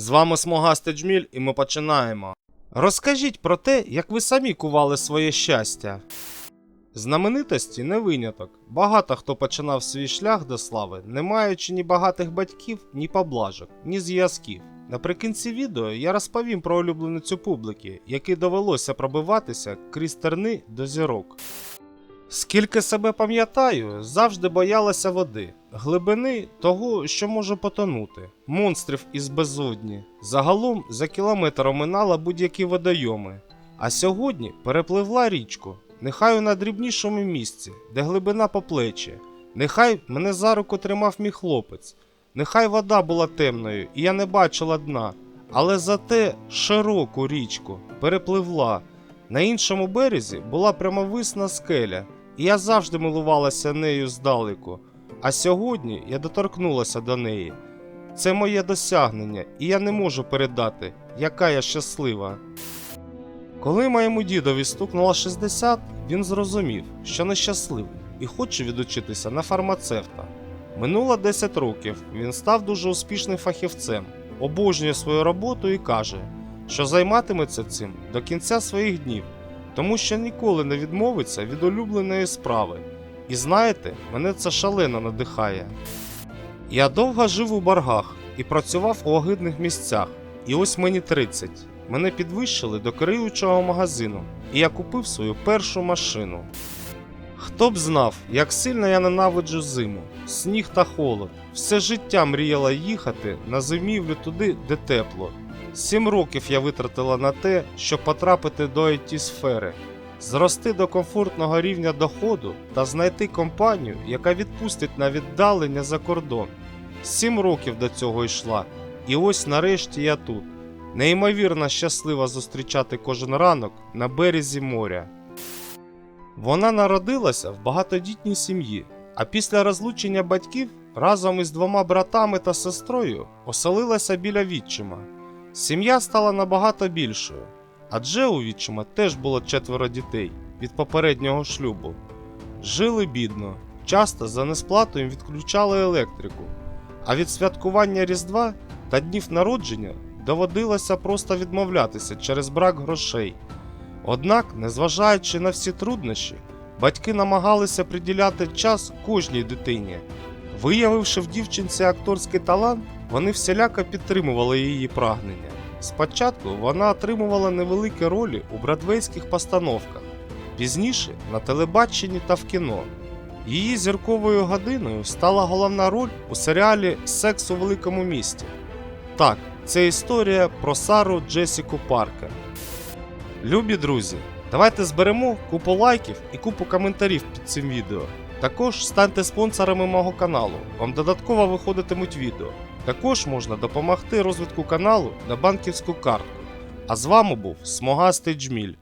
З вами Смогастий Джміль, і ми починаємо. Розкажіть про те, як ви самі кували своє щастя. Знаменитості не виняток. Багато хто починав свій шлях до слави, не маючи ні багатих батьків, ні поблажок, ні зв'язків. Наприкінці відео я розповім про улюбленицю публіки, якій довелося пробиватися крізь терни до зірок. Скільки себе пам'ятаю, завжди боялася води, глибини того, що може потонути, монстрів із безодні. Загалом за кілометр оминала будь-які водойоми. А сьогодні перепливла річку, нехай у найдрібнішому місці, де глибина по плечі. Нехай мене за руку тримав мій хлопець. Нехай вода була темною, і я не бачила дна, але зате широку річку перепливла. На іншому березі була прямовисна скеля, і я завжди милувалася нею здалеку. А сьогодні я доторкнулася до неї. Це моє досягнення, і я не можу передати, яка я щаслива. Коли моєму дідові стукнуло 60, він зрозумів, що нещасливий і хоче відучитися на фармацевта. Минуло 10 років, він став дуже успішним фахівцем, обожнює свою роботу і каже, що займатиметься цим до кінця своїх днів, тому що ніколи не відмовиться від улюбленої справи. І знаєте, мене це шалено надихає. Я довго жив у боргах і працював у огидних місцях, і ось мені 30. Мене підвищили до керуючого магазину, і я купив свою першу машину. Хто б знав, як сильно я ненавиджу зиму, сніг та холод. Все життя мріяла їхати на зимівлю туди, де тепло. Сім років я витратила на те, щоб потрапити до it сфери, зрости до комфортного рівня доходу та знайти компанію, яка відпустить на віддалення за кордон. Сім років до цього йшла, і ось нарешті я тут. Неймовірно щаслива зустрічати кожен ранок на березі моря. Вона народилася в багатодітній сім'ї, а після розлучення батьків разом із двома братами та сестрою оселилася біля відчима. Сім'я стала набагато більшою, адже у відчима теж було четверо дітей від попереднього шлюбу. Жили бідно, часто за несплату їм відключали електрику, а від святкування Різдва та днів народження доводилося просто відмовлятися через брак грошей. Однак, незважаючи на всі труднощі, батьки намагалися приділяти час кожній дитині. Виявивши в дівчинці акторський талант, вони всіляко підтримували її прагнення. Спочатку вона отримувала невеликі ролі у бродвейських постановках, пізніше на телебаченні та в кіно. Її зірковою годиною стала головна роль у серіалі Секс у великому місті. Так, це історія про Сару Джесіку Паркер. Любі друзі, давайте зберемо купу лайків і купу коментарів під цим відео. Також станьте спонсорами мого каналу, вам додатково виходитимуть відео. Також можна допомогти розвитку каналу на банківську картку. А з вами був Смогастий Джміль.